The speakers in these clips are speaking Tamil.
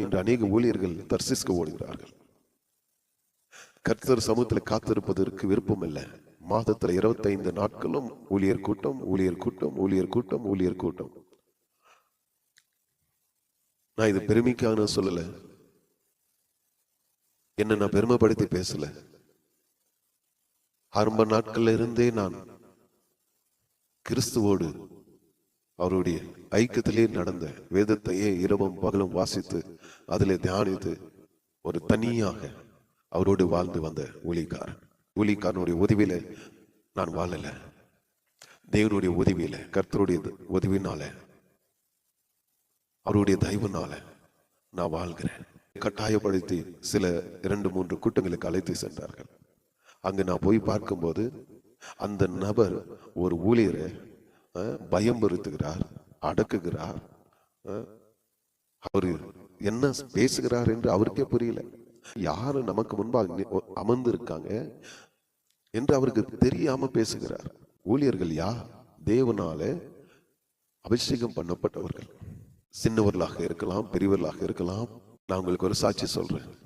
தான் இன்று அநேக ஊழியர்கள் தர்சிஸ்க ஓடுகிறார்கள். கர்த்தர் சமூகத்தில் காத்திருப்பதற்கு விருப்பம் இல்லை. மாதத்தில் இருபத்தைந்து நாட்களும் ஊழியர் கூட்டம் ஊழியர் கூட்டம் ஊழியர் கூட்டம் ஊழியர் கூட்டம். நான் இது பெருமைக்காக சொல்லல. என்ன நான் பெருமைப்படுத்தி பேசல. ஆரம்ப நாட்கள்ல இருந்தே நான் கிறிஸ்துவோடு அவருடைய ஐக்கியத்திலே நடந்த வேதத்தையே இரவும் பகலும் வாசித்து அதிலே தியானித்து ஒரு தனியாக அவரோடு வாழ்ந்து வந்த ஊழிக்காரன் ஊழிக்காரனுடைய உதவியில நான் வாழல. தேவனுடைய உதவியில கர்த்தருடைய உதவினால அவருடைய தயவுனால நான் வாழ்கிறேன். கட்டாயப்படுத்தி சில இரண்டு மூன்று கூட்டங்களுக்கு அழைத்து சென்றார்கள். அங்கு நான் போய் பார்க்கும்போது அந்த நபர் ஒரு ஊழியரை பயம்பருத்துகிறார் பயம்படுத்துகிறார் அடக்குகிறார். அவர் என்ன பேசுகிறார் என்று அவருக்கே புரியல. யாரு நமக்கு முன்பாக அமர்ந்து இருக்காங்க என்று அவருக்கு தெரியாம பேசுகிறார். ஊழியர்கள் யார்? தேவனால அபிஷேகம் பண்ணப்பட்டவர்கள். சின்னவர்களாக இருக்கலாம் பெரியவர்களாக இருக்கலாம். நான் உங்களுக்கு ஒரு சாட்சி சொல்றேன்.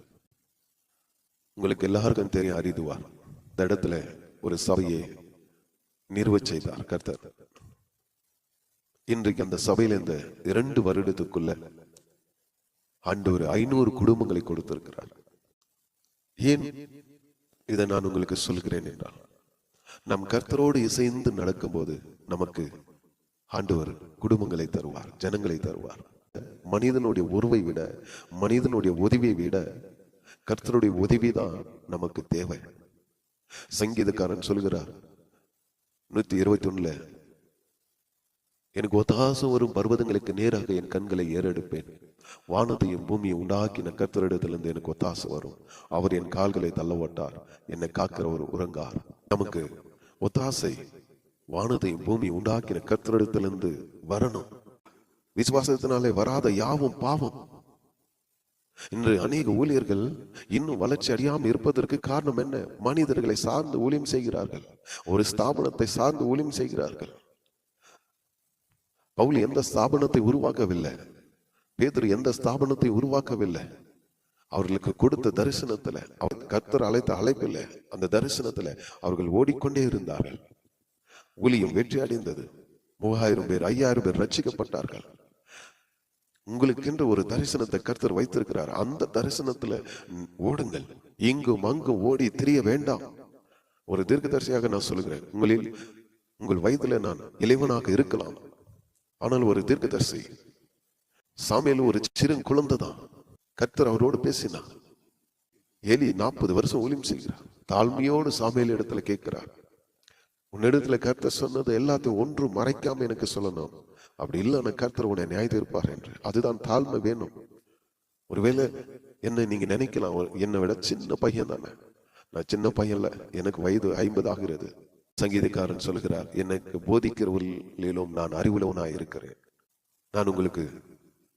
உங்களுக்கு எல்லாருக்கும் தெரியும் அறிதுவார் இந்த இடத்துல ஒரு சபையை நிறுவச் செய்தார் கர்த்தர். இன்றைக்கு அந்த சபையில இந்த இரண்டு வருடத்துக்குள்ள ஆண்டவர் ஐநூறு குடும்பங்களை கொடுத்திருக்கிறார். ஏன்? இதை நான் உங்களுக்கு சொல்கிறேன் என்றால் நம் கர்த்தரோடு இசைந்து நடக்கும்போது நமக்கு ஆண்டவர் குடும்பங்களை தருவார் ஜனங்களை தருவார். மனிதனுடைய உருவை விட மனிதனுடைய உதவியை விட கர்த்தருடைய உதவி தான் நமக்கு தேவை. சங்கீதக்காரன் சொல்கிறார் நூத்தி இருபத்தி ஒண்ணுல எனக்கு ஒத்தாசம் வரும் பர்வதங்களுக்கு நேராக என் கண்களை ஏறெடுப்பேன். வானத்தையும் பூமியை உண்டாக்கின கர்த்தரிடத்திலிருந்து எனக்கு ஒத்தாசம் வரும். அவர் என் கால்களை தள்ளவட்டார். என்னை காக்கிறவர் உறங்கார். நமக்கு ஒத்தாசை வானத்தையும் பூமி உண்டாக்கின கர்த்தரிடத்திலிருந்து வரணும். விசுவாசத்தினாலே வராத யாவும் பாவம். இன்று அநேக ஊழியர்கள் இன்னும் வளர்ச்சி அடையாமல் இருப்பதற்கு காரணம் என்ன? மனிதர்களை சார்ந்து ஊழியம் செய்கிறார்கள். ஒரு ஸ்தாபனத்தை சார்ந்து ஊழியம் செய்கிறார்கள். பவுல் எந்த ஸ்தாபனத்தை உருவாக்கவில்லை? பேதர் எந்த ஸ்தாபனத்தை உருவாக்கவில்லை? அவர்களுக்கு கொடுத்த தரிசனத்துல அவர் கர்த்தர் அழைத்த அழைப்பில் அந்த தரிசனத்துல அவர்கள் ஓடிக்கொண்டே இருந்தார்கள். ஊழியம் வெற்றி அடைந்தது. மூவாயிரம் பேர் ஐயாயிரம் பேர் ரட்சிக்கப்பட்டார்கள். உங்களுக்கென்று ஒரு தரிசனத்தை கர்த்தர் வைத்திருக்கிறார். அந்த தரிசனத்துல ஓடுங்கள். இங்கும் அங்கும் ஓடி தெரிய வேண்டாம். ஒரு தீர்க்கதரிசியாக நான் சொல்லுகிறேன். உங்களில் உங்கள் வயதுல நான் இளைவனாக இருக்கலாம். ஆனால் ஒரு தீர்க்கதரிசி சாமியில் ஒரு சிறு குழந்தை தான். கர்த்தர் அவரோடு பேசினார். ஏலி நாற்பது வருஷம் ஊழியம் செய்கிறார். தாழ்மையோடு சாமியல் இடத்துல கேட்கிறார். உன்னிடத்துல கர்த்தர் சொன்னது எல்லாத்தையும் ஒன்று மறைக்காம எனக்கு சொல்லணும். அப்படி இல்லைன்னா கர்த்தர் உன்னை நியாய இருப்பார் என்று. அதுதான் தாழ்மை வேணும். ஒருவேளை என்ன நீங்க நினைக்கலாம். என்னை விட சின்ன பையன் தானே. நான் சின்ன பையன்ல எனக்கு வயது ஐம்பது ஆகிறது சங்கீதக்காரன் சொல்கிறார் எனக்கு போதிக்கிறவர்களிலும் நான் அறிவுள்ளவனாக இருக்கிறேன் நான் உங்களுக்கு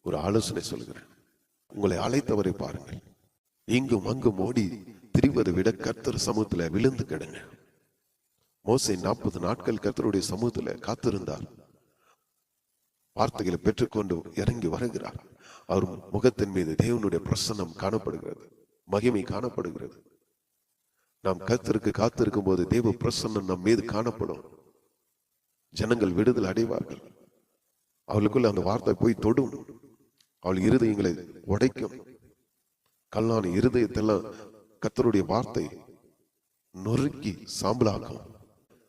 ஒரு ஆலோசனை சொல்கிறேன் உங்களை அழைத்தவரை பாருங்கள். இங்கும் அங்கும் ஓடி திரிவதை விட கர்த்தர் சமூகத்துல விழுந்து கிடங்க. மோசை நாற்பது நாட்கள் கர்த்தருடைய சமூகத்துல காத்திருந்தார். வார்த்தைகளை பெற்றுக்கொண்டு இறங்கி வருகிறார். அவர் முகத்தின் மீது தேவனுடைய பிரசன்னம் காணப்படுகிறது. மகிமை காணப்படுகிறது. நாம் கத்திற்கு காத்திருக்கும் போது தேவ பிரசன்னம் நம் மீது காணப்படும். ஜனங்கள் விடுதல் அடைவார்கள். அவளுக்குள்ள அந்த வார்த்தை போய் தொடும். அவள் இருதயங்களை உடைக்கும். கல்லான இருதயத்தெல்லாம் கத்தருடைய வார்த்தை நொறுக்கி சாம்பலாகும்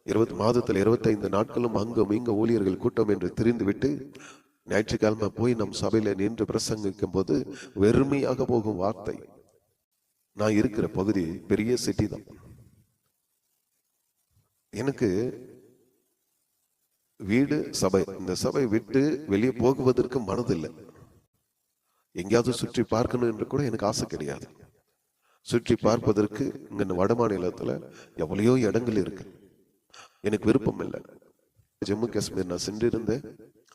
இருபத்தி மாதத்தில் இருபத்தைந்து நாட்களும் அங்கும் இங்க ஊழியர்கள் கூட்டம் என்று தெரிந்துவிட்டு ஞாயிற்றுக்கிழமை போய் நம் சபையில நின்று பிரசங்கிக்கும் போது வெறுமையாக போகும் வார்த்தை. நான் இருக்கிற பகுதி பெரிய சிட்டி தான். எனக்கு வீடு சபை. இந்த சபை விட்டு வெளியே போகுவதற்கு மனதில்லை. எங்கேயாவது சுற்றி பார்க்கணும் என்று கூட எனக்கு ஆசை கிடையாது. சுற்றி பார்ப்பதற்கு இங்கே வட மாநிலத்தில் எவ்வளையோ இடங்கள் இருக்கு. எனக்கு விருப்பம் இல்லை. ஜம்மு காஷ்மீர் நான் சென்றிருந்தேன்.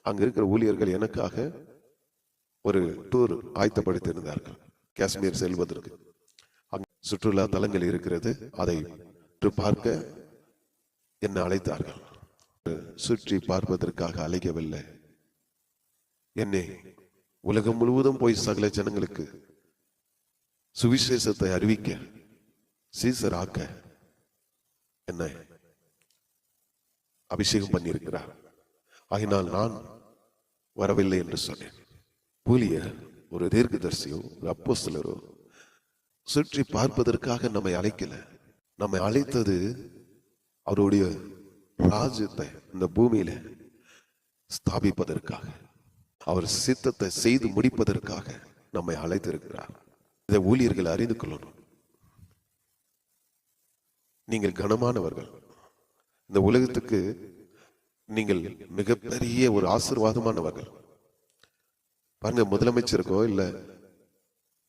அங்கே இருக்கிற ஊழியர்கள் எனக்காக ஒரு டூர் ஆயத்தப்படுத்தியிருந்தார்கள். காஷ்மீர் செல்வதற்கு. சுற்றுலா தலங்கள் இருக்கிறது. அதை பார்க்க என்னை அழைத்தார்கள். சுற்றி பார்ப்பதற்காக அழைக்கவில்லை. என்னை உலகம் முழுவதும் போய் சகல ஜனங்களுக்கு சுவிசேஷத்தை அறிவிக்க சீசராக்க என்னை அபிஷேகம் பண்ணியிருக்கிறார். ஆகினால் நான் வரவில்லை என்று சொன்னேன். பூலிய ஒரு தீர்க்கதரிசியோ ஒரு அப்போஸ்தலரோ சுற்றி பார்ப்பதற்காக நம்மை அழைக்கல. நம்மை அழைத்தது அவருடைய ராஜ்யத்தை இந்த பூமியில ஸ்தாபிப்பதற்காக. அவர் சித்தத்தை செய்து முடிப்பதற்காக நம்மை அழைத்திருக்கிறார். இதை ஊழியர்கள் அறிந்து கொள்ளணும். நீங்கள் கனமானவர்கள். இந்த உலகத்துக்கு நீங்கள் மிகப்பெரிய ஒரு ஆசீர்வாதமானவர்கள். பாருங்க முதலமைச்சருக்கோ இல்லை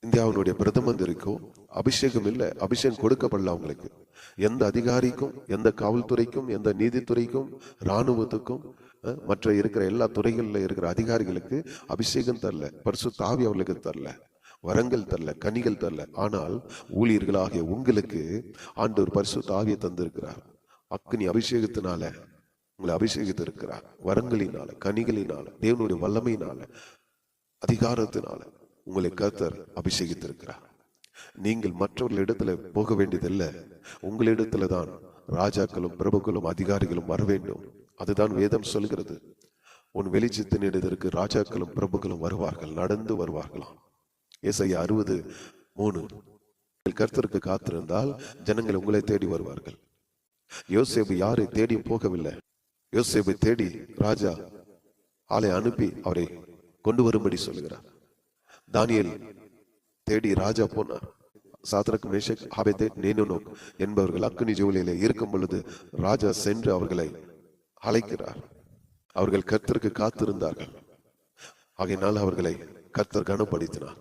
இந்தியாவினுடைய பிரதம மந்திரிக்கோ அபிஷேகம் இல்லை அபிஷேகம் கொடுக்கப்படல அவங்களுக்கு. எந்த அதிகாரிக்கும் எந்த காவல்துறைக்கும் எந்த நீதித்துறைக்கும் இராணுவத்துக்கும் மற்ற இருக்கிற எல்லா துறைகளில் இருக்கிற அதிகாரிகளுக்கு அபிஷேகம் தரல பரிசு தாவி அவர்களுக்கு தரல வரங்கள் தரல கனிகள் தரல. ஆனால் ஊழியர்களாகிய உங்களுக்கு ஆண்டவர் பரிசு தாவியை தந்திருக்கிறார். அக்னி அபிஷேகத்தினால உங்களை அபிஷேகித்திருக்கிறார். வரங்களினால கனிகளினால தேவனுடைய வல்லமையினால அதிகாரத்தினால. உங்களை கர்த்தர் அபிஷேகித்திருக்கிறார். நீங்கள் மற்றவர்களிடத்துல போக வேண்டியதில்லை. உங்களிடத்துல தான் ராஜாக்களும் பிரபுக்களும் அதிகாரிகளும் வர வேண்டும். அதுதான் வேதம் சொல்கிறது. உன் வெளிச்சத்தினிடத்திற்கு ராஜாக்களும் பிரபுக்களும் வருவார்கள் நடந்து வருவார்களாம். ஏசையா அறுபது மூணு. கர்த்தருக்கு காத்திருந்தால் ஜனங்கள் உங்களை தேடி வருவார்கள். யோசேபு யாரை தேடி போகவில்லை. யோசேபு தேடி ராஜா ஆளை அனுப்பி அவரை கொண்டு வரும்படி சொல்கிறார். தானியல் தேடி ராஜா போனார் சாத்ரக் மேஷக் ஆபேதே நேனோனோக் என்பவர்கள் அக்குனி ஜோலியிலே இருக்கும் பொழுது ராஜா சென்று அவர்களை அழைக்கிறார் அவர்கள் கர்த்தருக்கு காத்திருந்தார்கள் ஆகையினால் அவர்களை கர்த்தர் கனப்படுத்தினார்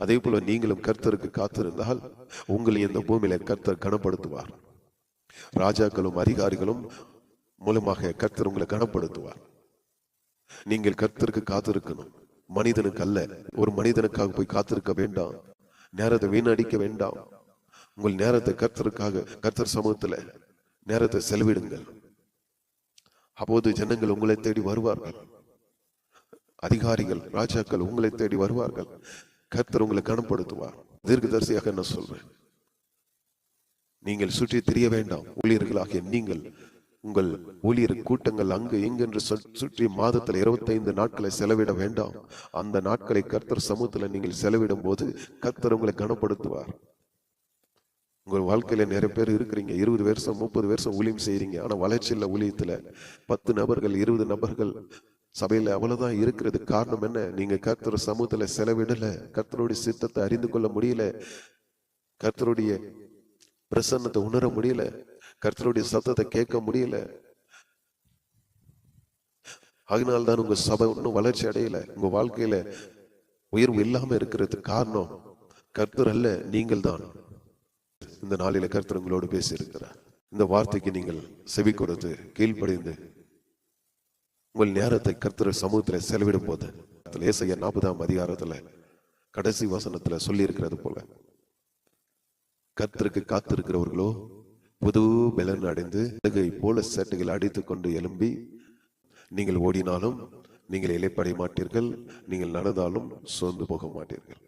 அதே போல நீங்களும் கர்த்தருக்கு காத்திருந்தால் உங்களை இந்த பூமியில கர்த்தர் கனப்படுத்துவார் ராஜாக்களும் அதிகாரிகளும் மூலமாக கர்த்தர் உங்களை கனப்படுத்துவார் நீங்கள் கர்த்தருக்கு காத்திருக்கணும் மனிதனுக்கு அல்ல ஒரு மனிதனுக்காக போய் காத்திருக்க வேண்டாம். நேரத்தை வீணடிக்க வேண்டாம். உங்கள் நேரத்தை கர்த்தருக்காக கர்த்தர் சமூகத்துல நேரத்தை செலவிடுங்கள். அப்போது ஜனங்கள் உங்களை தேடி வருவார்கள். அதிகாரிகள் ராஜாக்கள் உங்களை தேடி வருவார்கள். கர்த்தர் உங்களை கனப்படுத்துவார். தீர்க்கதரிசியாக என்ன சொல்றேன். நீங்கள் சுற்றி தெரிய வேண்டாம். ஊழியர்களாகிய நீங்கள் உங்கள் ஊழியர் கூட்டங்கள் அங்கு எங்கென்று சுற்றி மாதத்தில் இருபத்தைந்து நாட்களை செலவிட வேண்டாம். அந்த நாட்களை கர்த்தர் சமூகத்தில் நீங்கள் செலவிடும் போது கர்த்தர் உங்களை கனப்படுத்துவார். உங்கள் வாழ்க்கையில நிறைய பேர் இருக்கிறீங்க. இருபது வருஷம் முப்பது வருஷம் ஊழியம் செய்கிறீங்க ஆனா வளர்ச்சி இல்ல ஊழியத்துல. பத்து நபர்கள் இருபது நபர்கள் சபையில அவ்வளவுதான் இருக்கிறது. காரணம் என்ன? நீங்க கர்த்தர் சமூகத்துல செலவிடல. கர்த்தருடைய சித்தத்தை அறிந்து கொள்ள முடியல. கர்த்தருடைய பிரசன்னத்தை உணர முடியல. கர்த்தருடைய சத்தத்தை கேட்க முடியல. அதனால தான் உங்க சபை ஒன்றும் வளர்ச்சி அடையல. உங்க வாழ்க்கையில உயர்வு இல்லாம இருக்கிறதுக்கு காரணம் கர்த்தர் அல்ல நீங்கள் தான். இந்த நாளில கர்த்தர் உங்களோடு பேசி இருக்கிறார் இந்த வார்த்தைக்கு நீங்கள் செவி கொடுத்து கீழ்ப்படிந்து உங்கள் நேரத்தை கர்த்தர் சமூகத்துல செலவிடும் போது லேசைய நாற்பதாம் அதிகாரத்துல கடைசி வசனத்துல சொல்லி இருக்கிறது போல கர்த்தருக்கு காத்திருக்கிறவர்களோ புது பலன் அடைந்து அழுகை போல சட்டுகள் அடித்துக்கொண்டு எழும்பி நீங்கள் ஓடினாலும் நீங்கள் இலைப்படைய மாட்டீர்கள் நீங்கள் நடந்தாலும் சோர்ந்து போக மாட்டீர்கள்.